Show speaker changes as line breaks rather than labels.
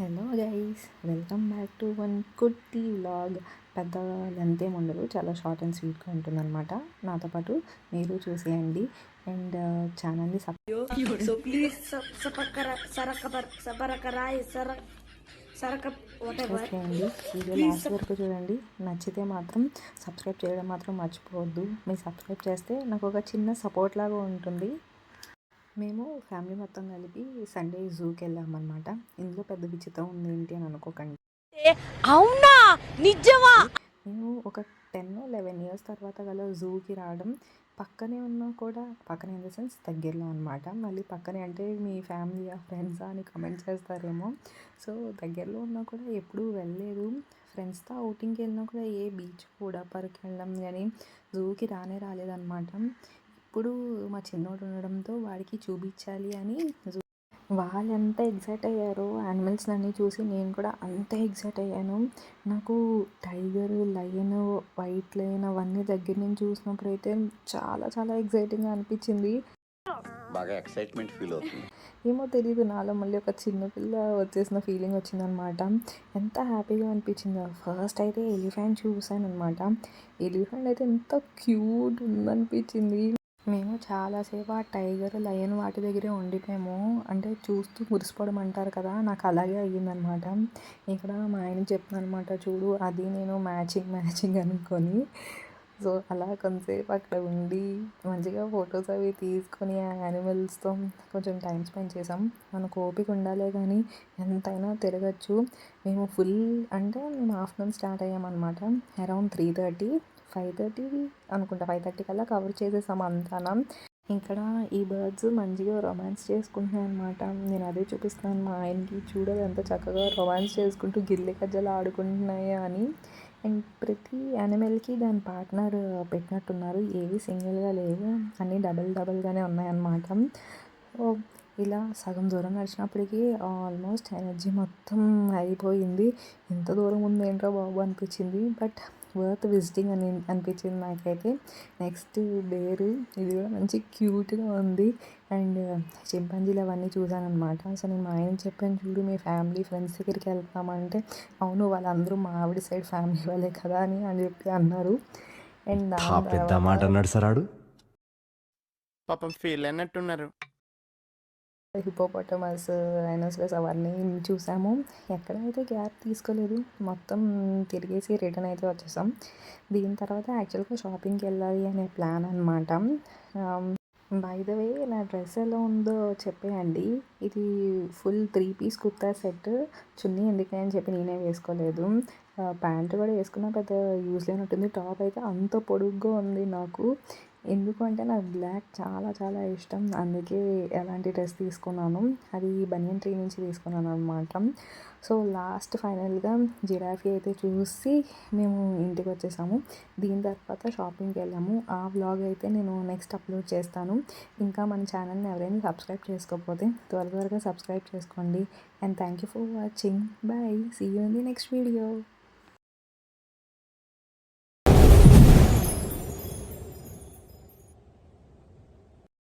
Hello guys welcome back to one kurti vlog. పెద్ద length ఏమి ఉండదు చాలా షార్ట్ అండ్ స్వీట్గా ఉంటుందన్నమాట. నాతో పాటు మీరు చూసేయండి. అండ్ ఛానల్ని
sarakap whatever.
చేయండి వీడియో లాస్ట్ వరకు చూడండి. నచ్చితే మాత్రం సబ్స్క్రైబ్ చేయడం మాత్రం మర్చిపోవద్దు. మీరు సబ్స్క్రైబ్ చేస్తే నాకు ఒక చిన్న సపోర్ట్ లాగా ఉంటుంది. మేము ఫ్యామిలీ మొత్తం కలిపి సండే జూకి వెళ్ళామన్నమాట ఇందులో పెద్ద విచిత్రం ఉంది ఏంటి అని అనుకోకండి.
అవునా? నిజమా?
నేను ఒక టెన్ లెవెన్ ఇయర్స్ తర్వాత గల జూకి రావడం పక్కనే ఉన్నా కూడా పక్కనే ఇన్ ద సెన్స్ దగ్గరలో అనమాట మళ్ళీ పక్కనే అంటే మీ ఫ్యామిలీయా ఫ్రెండ్సా అని కమెంట్ చేస్తారేమో. సో దగ్గరలో ఉన్నా కూడా ఎప్పుడూ వెళ్ళలేదు. ఫ్రెండ్స్తో అవుటింగ్కి వెళ్ళినా కూడా ఏ బీచ్ కూడా పరికి వెళ్ళడం కానీ జూకి రానే రాలేదన్నమాట. ఇప్పుడు మా చిన్నోడు ఉండడంతో వాడికి చూపించాలి అని వాళ్ళు ఎంత ఎగ్జైట్ అయ్యారో యానిమల్స్ అన్నీ చూసి నేను కూడా అంతే ఎగ్జైట్ అయ్యాను. నాకు టైగర్ లయన్ వైట్ లయన్ అవన్నీ దగ్గర నుంచి చూసినప్పుడు అయితే చాలా చాలా ఎగ్జైటింగ్గా అనిపించింది
బాగా ఎక్సైట్మెంట్ ఫీల్ అవుతుంది.
ఏమో తెలియదు నాలో మళ్ళీ ఒక చిన్న పిల్ల వచ్చేసిన ఫీలింగ్ వచ్చిందనమాట. ఎంత హ్యాపీగా అనిపించిందో ఫస్ట్ అయితే ఎలిఫెంట్ చూసాను అనమాట ఎలిఫెంట్ అయితే ఎంత క్యూట్ ఉందనిపించింది మేము చాలాసేపు ఆ టైగర్ లయన్ వాటి దగ్గరే ఉండిపోయాము. అంటే చూస్తూ మురిసిపోవడం అంటారు కదా నాకు అలాగే అయ్యిందనమాట. ఇక్కడ మా ఆయన చెప్తున్నాను అనమాట చూడు అది నేను మ్యాచింగ్ మ్యాచింగ్ అనుకొని. సో అలా కొంతసేపు అక్కడ ఉండి మంచిగా ఫొటోస్ అవి తీసుకొని ఆ యానిమల్స్తో కొంచెం టైం స్పెండ్ చేసాం మనకు ఓపిక ఉండాలే కానీ ఎంతైనా తిరగచ్చు. మేము ఫుల్ అంటే మేము afternoon start అయ్యామన్నమాట around three thirty. Five thirty అనుకుంటా ఫైవ్ థర్టీ కల్లా కవర్ చేసేసాం అంతానా. ఇక్కడ ఈ బర్డ్స్ మంచిగా రొమాన్స్ చేసుకుంటున్నాయి అనమాట నేను అదే చూపిస్తున్నాను మా ఆయనకి చూడదు ఎంత చక్కగా రొమాన్స్ చేసుకుంటూ గిల్లి కజ్జలు ఆడుకుంటున్నాయి అని. అండ్ ప్రతి యానిమల్కి దాని పార్ట్నర్ పెట్టినట్టున్నారు ఏవి సింగిల్గా లేవు అన్నీ డబల్ డబల్గానే ఉన్నాయన్నమాట ఇలా సగం దూరం నడిచినప్పటికీ ఆల్మోస్ట్ ఎనర్జీ మొత్తం అయిపోయింది. ఎంత దూరం ఉంది ఏంటో బాబు అనిపించింది బట్ వర్త్ విజిటింగ్ అని అనిపించింది నాకైతే. నెక్స్ట్ బేరు ఇది కూడా మంచి క్యూట్గా ఉంది. అండ్ చింపాంజీలు అవన్నీ చూసాను అనమాట సో నేను మా ఆయన చెప్పాను చూడు మీ ఫ్యామిలీ ఫ్రెండ్స్ దగ్గరికి వెళ్తామంటే అవును వాళ్ళందరూ మా ఆవిడ సైడ్ ఫ్యామిలీ వాళ్ళే కదా అని అని చెప్పి అన్నారు. అండ్
పెద్ద మాట అన్నాడు సరాడు
పాపం ఫీల్ అయినట్టున్నారు.
హిపోపటమస్ డైనోసరస్ అవన్నీ చూసాము. ఎక్కడైతే గ్యాప్ తీసుకోలేదు మొత్తం తిరిగేసి రిటర్న్ అయితే వచ్చేసాం. దీని తర్వాత యాక్చువల్గా షాపింగ్కి వెళ్ళాలి అనే ప్లాన్ అనమాట బై ద వే నా డ్రెస్ ఎలా ఉందో చెప్పేయండి. ఇది full three piece kurta set. చున్నీ ఎందుకని చెప్పి నేనే వేసుకోలేదు. ప్యాంటు కూడా వేసుకున్నా పెద్ద యూజ్ లేనట్టుంది టాప్ అయితే అంత పొడుగ్గా ఉంది నాకు. ఎందుకంటే నాకు బ్లాక్ చాలా చాలా ఇష్టం. అందుకే ఎలాంటి డ్రెస్ తీసుకున్నాను. అది బనియన్ ట్రీ నుంచి తీసుకున్నాను అనమాట సో లాస్ట్ ఫైనల్గా జిరాఫీ అయితే చూసి మేము ఇంటికి వచ్చేసాము. దీని తర్వాత షాపింగ్కి వెళ్ళాము. ఆ వ్లాగ్ అయితే నేను నెక్స్ట్ అప్లోడ్ చేస్తాను. ఇంకా మన ఛానల్ని ఎవరైనా సబ్స్క్రైబ్ చేసుకోకపోతే త్వర త్వరగా సబ్స్క్రైబ్ చేసుకోండి. And thank you for watching. Bye. See you in the next video.